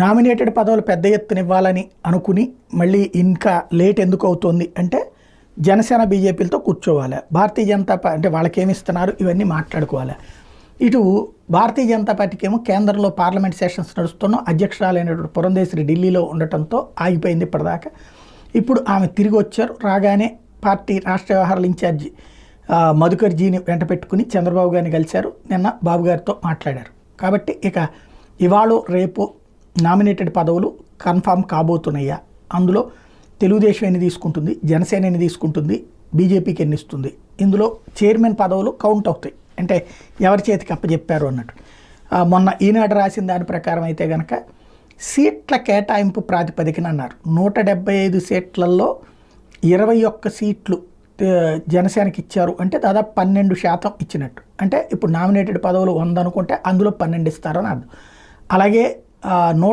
Nominated పదవులు పెద్ద ఎత్తున ఇవ్వాలని అనుకుని మళ్ళీ ఇంకా లేట్ ఎందుకు అవుతుంది అంటే జనసేన బీజేపీలతో కూర్చోవాలి. భారతీయ జనతా పార్టీ అంటే వాళ్ళకి ఇస్తున్నారు? ఇవన్నీ మాట్లాడుకోవాలి. ఇటు భారతీయ జనతా పార్టీకి ఏమో కేంద్రంలో పార్లమెంట్ సెషన్స్ నడుస్తున్న అధ్యక్షురాలైనటువంటి పురంధేశ్వరి ఢిల్లీలో ఉండటంతో ఆగిపోయింది ఇప్పటిదాకా. ఇప్పుడు ఆమె తిరిగి వచ్చారు. రాగానే పార్టీ రాష్ట్ర వ్యవహారాల ఇన్ఛార్జి మధుకర్జీని వెంట పెట్టుకుని చంద్రబాబు గారిని కలిశారు. నిన్న బాబు గారితో మాట్లాడారు. కాబట్టి ఇక ఇవాళ రేపు నామినేటెడ్ పదవులు కన్ఫామ్ కాబోతున్నాయా? అందులో తెలుగుదేశం ఎన్ని తీసుకుంటుంది? జనసేన ఎన్ని తీసుకుంటుంది? బీజేపీకి ఎన్ని ఇస్తుంది? ఇందులో చైర్మన్ పదవులు కౌంట్ అవుతాయి. అంటే ఎవరి చేతికి అప్పచెప్పారు అన్నట్టు. మొన్న ఈనాడు రాసిన దాని ప్రకారం అయితే కనుక సీట్ల కేటాయింపు ప్రాతిపదికన అన్నారు. నూట డెబ్బై ఐదు సీట్లలో ఇరవై ఒక్క సీట్లు జనసేనకి ఇచ్చారు. అంటే దాదాపు పన్నెండు శాతం ఇచ్చినట్టు. అంటే ఇప్పుడు నామినేటెడ్ పదవులు వంద అనుకుంటే అందులో పన్నెండు ఇస్తారని అర్థం. అలాగే ఆ, నూట